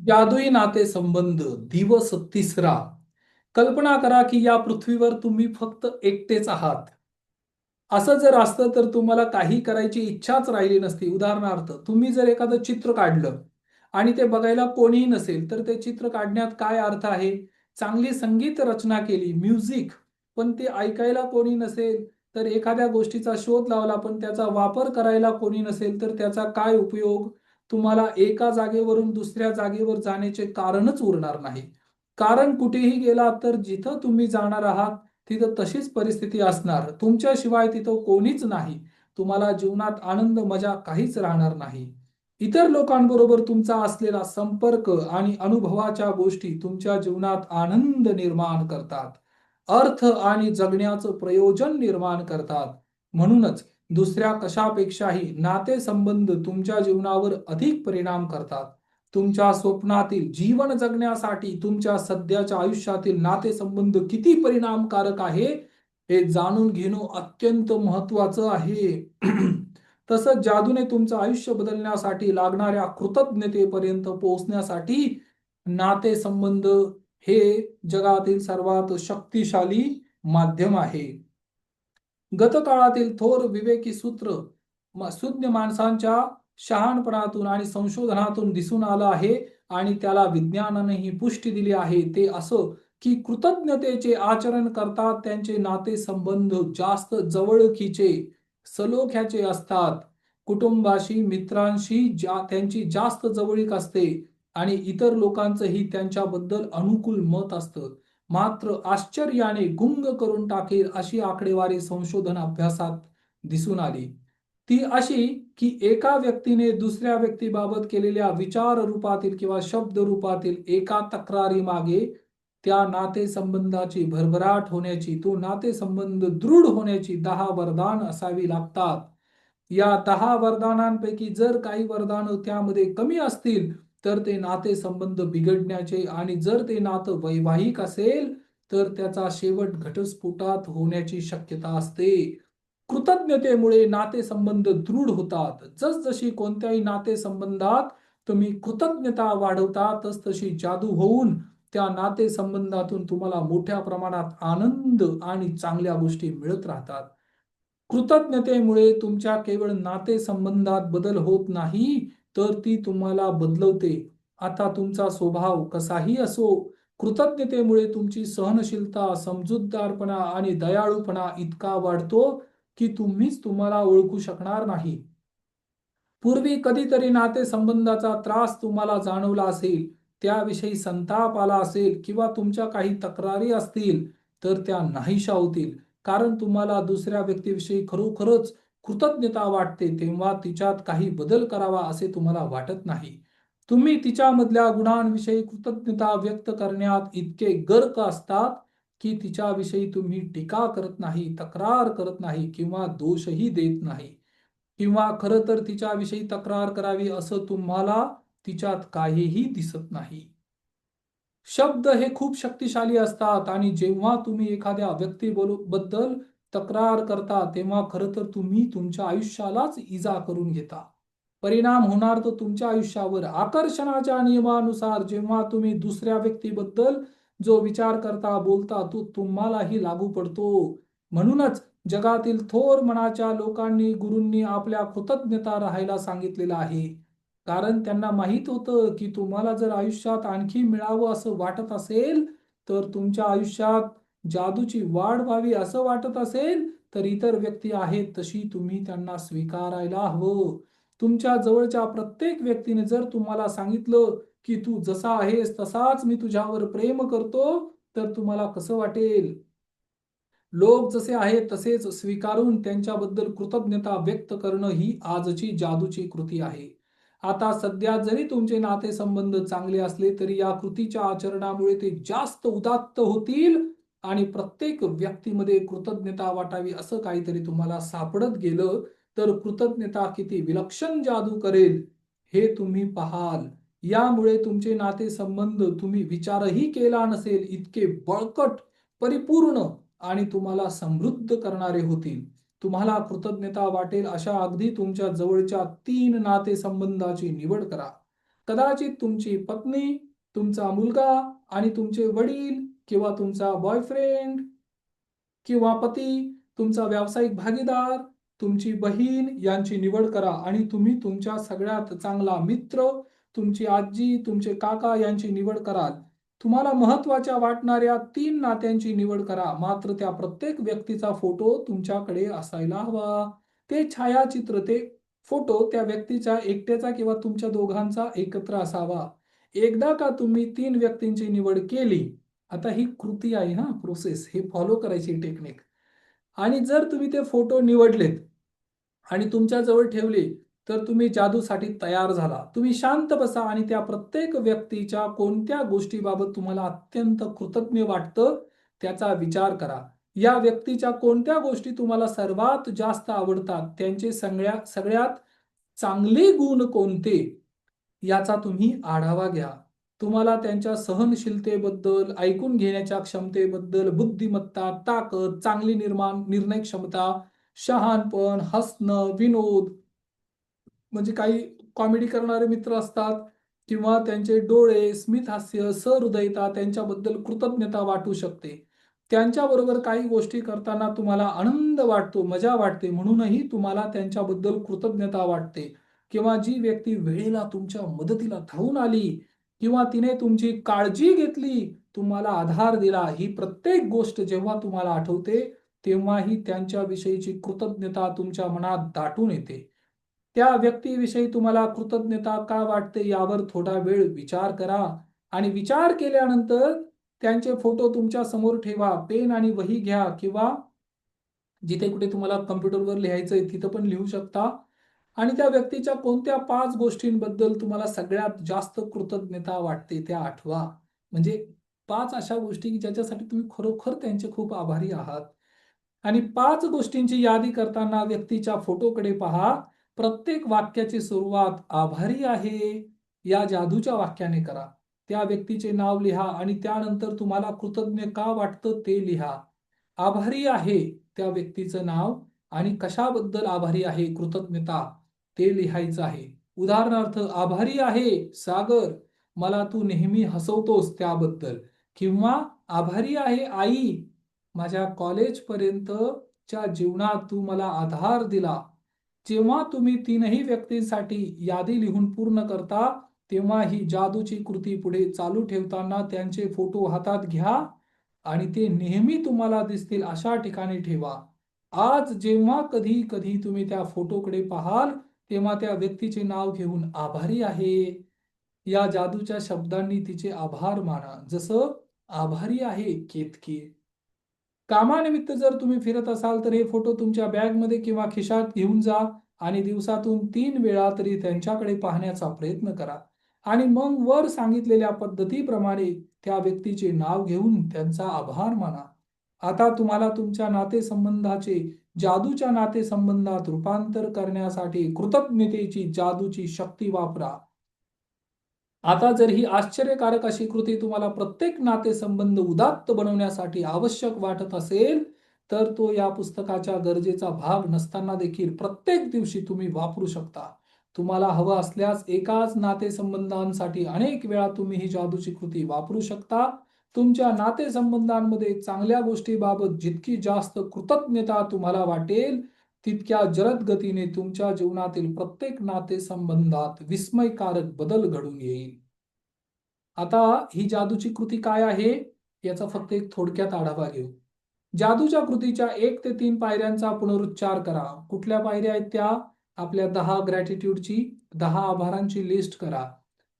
जादुई नाते संबंध दिवस तिसरा. कल्पना करा की या पृथ्वीवर तुम्ही फक्त एकटेच आहात. असं जर असतं तर तुम्हाला काही करायची इच्छाच राहिली नसती. उदाहरणार्थ तुम्ही जर एखादं चित्र काढलं आणि ते बघायला कोणीही नसेल तर ते चित्र काढण्यात काय अर्थ आहे? चांगली संगीत रचना केली म्युझिक पण ते ऐकायला कोणी नसेल तर एखाद्या गोष्टीचा शोध लावला पण त्याचा वापर करायला कोणी नसेल तर त्याचा काय उपयोग? तुम्हाला एका जागेवरून दुसऱ्या जागेवर जाण्याचे कारणच उरणार नाही. कारण कुठेही गेला तर जिथं तुम्ही जाणार आहात तिथं तशीच परिस्थिती असणार. तुमच्याशिवाय तिथं कोणीच नाही. तुम्हाला जीवनात आनंद मजा काहीच राहणार नाही. इतर लोकांबरोबर तुमचा असलेला संपर्क आणि अनुभवाच्या गोष्टी तुमच्या जीवनात आनंद निर्माण करतात. अर्थ आणि जगण्याचं प्रयोजन निर्माण करतात. म्हणूनच दुसऱ्या कशापेक्षाही नातेसंबंध तुमच्या जीवनावर अधिक परिणाम करतात. तुमच्या स्वप्नातील जीवन जगण्यासाठी तुमच्या सध्याच्या आयुष्यातील नातेसंबंध किती परिणामकारक आहे हे जाणून घेणं अत्यंत महत्वाचं आहे. तसंच जादूने तुमचं आयुष्य बदलण्यासाठी लागणाऱ्या कृतज्ञतेपर्यंत पोहोचण्यासाठी नातेसंबंध हे जगातील सर्वात शक्तिशाली माध्यम आहे. गतकाळातील थोर विवेकी सूत्र सुज्ञ माणसांच्या शहाणपणातून आणि संशोधनातून दिसून आलं आहे आणि त्याला विज्ञानानेही पुष्टी दिली आहे. ते असं की कृतज्ञतेचे आचरण करतात त्यांचे नाते संबंध जास्त जवळकीचे सलोख्याचे असतात. कुटुंबाशी मित्रांशी जा त्यांची जास्त जवळीक असते आणि इतर लोकांचंही त्यांच्याबद्दल अनुकूल मत असतं. मात्र आश्चर्याने गुंग करून टाकेल अशी आकडेवारी संशोधन अभ्यासात दिसून आली. ती अशी की एका व्यक्तीने दुसऱ्या व्यक्तीबाबत केलेल्या विचार रूपातील किंवा शब्द रूपातील एका तक्रारी मागे त्या नातेसंबंधाची भरभराट होण्याची तो नातेसंबंध दृढ होण्याची दहा वरदान असावी लागतात. या दहा वरदानांपैकी जर काही वरदान त्यामध्ये कमी असतील तर ते नातेसंबंध बिघडण्याचे आणि जर ते नातं वैवाहिक असेल तर त्याचा शेवट घटस्फोटात होण्याची शक्यता असते. कृतज्ञतेमुळे नातेसंबंध दृढ होतात. जसजशी कोणत्याही नातेसंबंधात तुम्ही कृतज्ञता वाढवता तस तशी जादू होऊन त्या नातेसंबंधातून तुम्हाला मोठ्या प्रमाणात आनंद आणि चांगल्या गोष्टी मिळत राहतात. कृतज्ञतेमुळे तुमच्या केवळ नातेसंबंधात बदल होत नाही तर ती तुम्हाला बदलवते. आता तुमचा स्वभाव कसाही असो कृतज्ञतेमुळे तुमची सहनशीलता समजूतदारपणा आणि दयाळूपणा इतका वाढतो की तुम्हीच तुम्हाला ओळखू शकणार नाही. पूर्वी कधीतरी नातेसंबंधाचा त्रास तुम्हाला जाणवला असेल त्याविषयी संताप आला असेल किंवा तुमच्या काही तक्रारी असतील तर त्या नाहीशा होतील. कारण तुम्हाला दुसऱ्या व्यक्तीविषयी खरोखरच कृतज्ञता वाटते तेव्हा तिच्यात काही बदल करावा असे तुम्हाला वाटत नाही. तुम्ही तिच्यामधल्या गुणांविषयी कृतज्ञता व्यक्त करण्यात इतके गर्क असतात की तिच्याविषयी तुम्ही टीका करत नाही तक्रार करत नाही किंवा दोषही देत नाही. किंवा खरं तर तिच्याविषयी तक्रार करावी असं तुम्हाला तिच्यात काहीही दिसत नाही. शब्द हे खूप शक्तिशाली असतात आणि जेव्हा तुम्ही एखाद्या व्यक्ती बद्दल तक्रार करता तेव्हा खरं तर तुम्ही तुमच्या आयुष्यालाच इजा करून घेता. परिणाम होणार तो तुमच्या आयुष्यावर. आकर्षणाच्या नियमानुसार जेव्हा तुम्ही दुसऱ्या व्यक्तीबद्दल जो विचार करता बोलता तो तुम्हालाही लागू पडतो. म्हणूनच जगातील थोर मनाच्या लोकांनी गुरूंनी आपल्या कृतज्ञता राहायला सांगितलेलं आहे. कारण त्यांना माहीत होतं की तुम्हाला जर आयुष्यात आणखी मिळावं असं वाटत असेल तर तुमच्या आयुष्यात जादूची वाढ व्हावी असं वाटत असेल तर इतर व्यक्ती आहेत तशी तुम्ही त्यांना स्वीकारायला हवं. तुमच्या जवळच्या प्रत्येक व्यक्तीने जर तुम्हाला सांगितलं की तू जसा आहेस तसाच मी तुझ्यावर प्रेम करतो तर तुम्हाला कसं वाटेल? लोक जसे आहेत तसेच स्वीकारून त्यांच्याबद्दल कृतज्ञता व्यक्त करणं ही आजची जादूची कृती आहे. आता सध्या जरी तुमचे नातेसंबंध चांगले असले तरी या कृतीच्या आचरणामुळे ते जास्त उदात्त होतील आणि प्रत्येक व्यक्तीमध्ये कृतज्ञता वाटावी असं काहीतरी तुम्हाला सापडत गेलं तर कृतज्ञता किती? विलक्षण जादू करेल हे तुम्ही पाहाल. यामुळे तुमचे नातेसंबंध तुम्ही विचारही केला नसेल इतके बळकट परिपूर्ण आणि तुम्हाला समृद्ध करणारे होतील. तुम्हाला कृतज्ञता वाटेल अशा अगदी तुमच्या जवळच्या तीन नातेसंबंधाची निवड करा. कदाचित तुमची पत्नी तुमचा मुलगा आणि तुमचे वडील किंवा तुमचा बॉयफ्रेंड किंवा पती तुमचा व्यावसायिक भागीदार तुमची बहीण यांची निवड करा आणि तुम्ही तुमच्या सगळ्यात चांगला मित्र तुमची आजी तुमचे काका यांची निवड कराल. तुम्हाला महत्त्वाच्या वाटणाऱ्या तीन नात्यांची निवड करा. मात्र त्या प्रत्येक व्यक्तीचा फोटो तुमच्याकडे असायला हवा. ते छायाचित्र ते फोटो त्या व्यक्तीच्या एकट्याचा किंवा तुमच्या दोघांचा एकत्र असावा. एकदा का तुम्ही तीन व्यक्तींची निवड केली आता ही कृती आहे हा प्रोसेस हे फॉलो करायची टेक्निक आणि जर तुम्ही ते फोटो निवडलेत आणि तुमच्या जवळ ठेवले तर तुम्ही जादूसाठी तयार झाला. तुम्ही शांत बसा आणि त्या प्रत्येक व्यक्तीच्या कोणत्या गोष्टीबाबत तुम्हाला अत्यंत कृतज्ञ वाटतं त्याचा विचार करा. या व्यक्तीच्या कोणत्या गोष्टी तुम्हाला सर्वात जास्त आवडतात त्यांचे सगळ्या सगळ्यात चांगले गुण कोणते याचा तुम्ही आढावा घ्या. तुम्हाला त्यांच्या सहनशीलतेबद्दल ऐकून घेण्याच्या क्षमतेबद्दल बुद्धिमत्ता ताकद चांगली निर्माण निर्णय क्षमता शहाणपण हसणं विनोद म्हणजे काही कॉमेडी करणारे मित्र असतात किंवा त्यांचे डोळे स्मित हास्य सहृदयता त्यांच्याबद्दल कृतज्ञता वाटू शकते. त्यांच्याबरोबर काही गोष्टी करताना तुम्हाला आनंद वाटतो मजा वाटते. म्हणूनही तुम्हाला त्यांच्याबद्दल कृतज्ञता वाटते. किंवा जी व्यक्ती वेळेला तुमच्या मदतीला धावून आली किंवा तिने तुमची काळजी घेतली तुम्हाला आधार दिला ही प्रत्येक गोष्ट जेव्हा तुम्हाला आठवते तेव्हाही त्यांच्याविषयीची कृतज्ञता तुमच्या मनात दाटून येते. त्या व्यक्तीविषयी तुम्हाला कृतज्ञता का वाटते यावर थोडा वेळ विचार करा आणि विचार केल्यानंतर त्यांचे फोटो तुमच्यासमोर ठेवा पेन आणि वही घ्या किंवा जिथे कुठे तुम्हाला कम्प्युटरवर लिहायचंय तिथं पण लिहू शकता. आणि त्या व्यक्तीच्या कोणत्या पाच गोष्टींबद्दल तुम्हाला सगळ्यात जास्त कृतज्ञता वाटते त्या आठवा. म्हणजे पाच अशा गोष्टी की ज्याच्यासाठी तुम्ही खरोखर त्यांचे खूप आभारी आहात. आणि पाच गोष्टींची यादी करताना व्यक्तीच्या फोटोकडे पहा. प्रत्येक वाक्याची सुरुवात आभारी आहे. या जादूच्या वाक्याने करा. त्या व्यक्तीचे नाव लिहा आणि त्यानंतर तुम्हाला कृतज्ञ का वाटतं ते लिहा. आभारी आहे त्या व्यक्तीचं नाव आणि कशाबद्दल आभारी आहे कृतज्ञता? ते लिहायचं आहे. उदाहरणार्थ आभारी आहे सागर. मला तू नेहमी हसवतोस त्याबद्दल. किंवा आभारी आहे आई. माझ्या कॉलेजपर्यंतच्या जीवनात तू मला आधार दिला. जेव्हा तुम्ही तीनही व्यक्तींसाठी यादी लिहून पूर्ण करता तेव्हा ही जादूची कृती पुढे चालू ठेवताना त्यांचे फोटो हातात घ्या आणि ते नेहमी तुम्हाला दिसतील अशा ठिकाणी ठेवा. आज जेव्हा कधी कधी तुम्ही त्या फोटोकडे पाहाल तेव्हा त्या व्यक्तीचे नाव घेऊन आभारी आहे. या जादूच्या शब्दांनी तिचे आभार माना. जसं आभारी आहे केतकी. कामानिमित्त जर तुम्ही फिरत असाल तर हे फोटो तुमच्या बॅगमध्ये किंवा खिशात घेऊन जा आणि दिवसातून तीन वेळा तरी त्यांच्याकडे पाहण्याचा प्रयत्न करा. आणि मग वर सांगितलेल्या पद्धतीप्रमाणे त्या व्यक्तीचे नाव घेऊन त्यांचा आभार माना. आता तुम्हाला तुमच्या नातेसंबंधाचे जादूच्या नातेसंबंधात रूपांतर करण्यासाठी कृतज्ञतेची जादूची शक्ती वापरा. आता जर ही आश्चर्यकारक अशी कृती तुम्हाला प्रत्येक नातेसंबंध उदात्त बनवण्यासाठी आवश्यक वाटत असेल तर तो या पुस्तकाच्या गरजेचा भाग नसताना देखील प्रत्येक दिवशी तुम्ही वापरू शकता. तुम्हाला हवं असल्यास एकाच नातेसंबंधांसाठी अनेक वेळा तुम्ही ही जादूची कृती वापरू शकता. तुमच्या नातेसंबंधांमध्ये चांगल्या गोष्टीबाबत जितकी जास्त कृतज्ञता तुम्हाला वाटेल तितक्या जलद गतीने तुमच्या जीवनातील प्रत्येक नातेसंबंधात विस्मयकारक बदल घडून येईल. आता ही जादूची कृती काय आहे? याचा फक्त एक थोडक्यात आढावा घेऊ. जादूच्या कृतीच्या एक ते तीन पायऱ्यांचा पुनरुच्चार करा. कुठल्या पायऱ्या आहेत त्या? आपल्या दहा ग्रॅटिट्यूडची दहा आभारांची लिस्ट करा.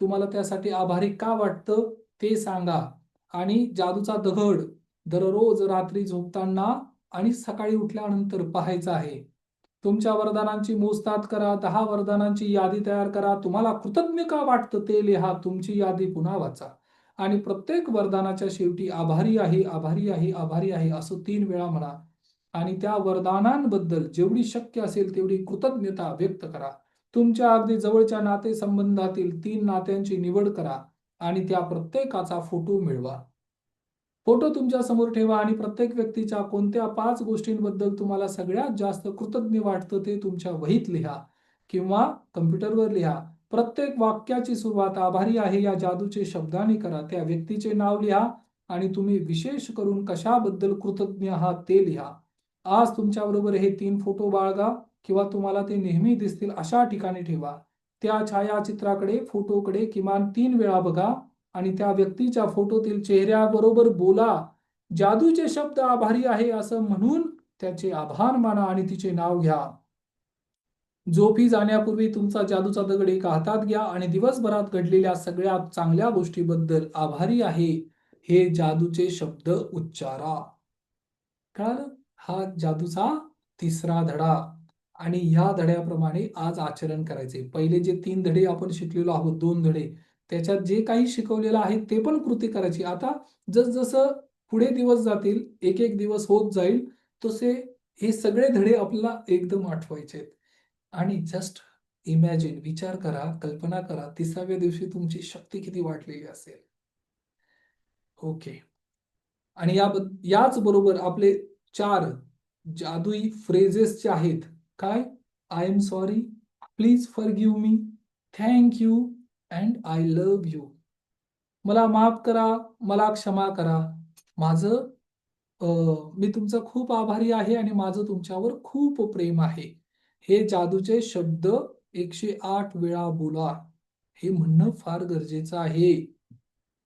तुम्हाला त्यासाठी आभारी का वाटतं ते सांगा. आणि जादूचा दगड दररोज रात्री झोपताना आणि सकाळी उठल्यानंतर पाहायचा आहे. तुमच्या वरदानांची मोजतात करा दहा वरदानांची यादी तयार करा. तुम्हाला कृतज्ञ का वाटतं ते लिहा तुमची यादी पुन्हा वाचा. आणि प्रत्येक वरदानाच्या शेवटी आभारी आहे आभारी आहे आभारी आहे असं तीन वेळा म्हणा. आणि त्या वरदानांबद्दल जेवढी शक्य असेल तेवढी कृतज्ञता व्यक्त करा. तुमच्या अगदी जवळच्या नातेसंबंधातील तीन नात्यांची निवड करा. आणि त्या प्रत्येकाचा फोटो मिळवा. फोटो तुमच्यासमोर ठेवा आणि प्रत्येक व्यक्तीच्या कोणत्या पाच गोष्टींबद्दल तुम्हाला सगळ्यात जास्त कृतज्ञ वाटतं ते तुमच्या वहीत लिहा किंवा कम्प्युटरवर लिहा. प्रत्येक वाक्याची सुरुवात आभारी आहे या जादूचे शब्दाने करा. त्या व्यक्तीचे नाव लिहा आणि तुम्ही विशेष करून कशाबद्दल कृतज्ञ आहात ते लिहा. आज तुमच्याबरोबर हे तीन फोटो बाळगा किंवा तुम्हाला ते नेहमी दिसतील अशा ठिकाणी ठेवा. त्या छायाचित्राकडे फोटोकडे किमान तीन वेळा बघा आणि त्या व्यक्तीच्या फोटोतील चेहऱ्याबरोबर बोला. जादूचे शब्द आभारी आहे असं म्हणून त्याचे आभार माना आणि तिचे नाव घ्या. झोपी जाण्यापूर्वी तुमचा जादूचा दगड एका हातात घ्या आणि दिवसभरात घडलेल्या सगळ्या चांगल्या गोष्टीबद्दल आभारी आहे. हे जादूचे शब्द उच्चारा. कळालं? हा जादूचा तिसरा धडा. आणि ह्या धड्याप्रमाणे आज आचरण करायचे. पहिले जे तीन धडे आपण शिकलेलो आहोत दोन धडे त्याच्यात जे काही शिकवलेलं आहे ते पण कृती करायची. आता जसजसं पुढे दिवस जातील एक एक दिवस होत जाईल तसे हे सगळे धडे आपल्याला एकदम आठवायचे आहेत. आणि जस्ट इमॅजिन विचार करा कल्पना करा तिसाव्या दिवशी तुमची शक्ती किती वाढलेली असेल. ओके आणि या याच बरोबर आपले चार जादुई फ्रेजेस जे आहेत काय I am sorry please forgive me thank you and I love you मला माफ करा मला क्षमा करा. माझं मी तुमचा खूप आभारी आहे आणि माझं तुमच्यावर खूप प्रेम आहे. हे जादूचे शब्द एकशे आठ वेळा बोला. हे म्हणणं फार गरजेचं आहे.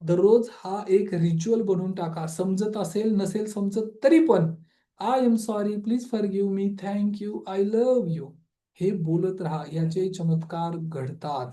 दररोज हा एक रिच्युअल बनवून टाका. समजत असेल नसेल समजत तरी पण. I am sorry please forgive me thank you I love you हे बोलत राहा याचे चमत्कार घडतात.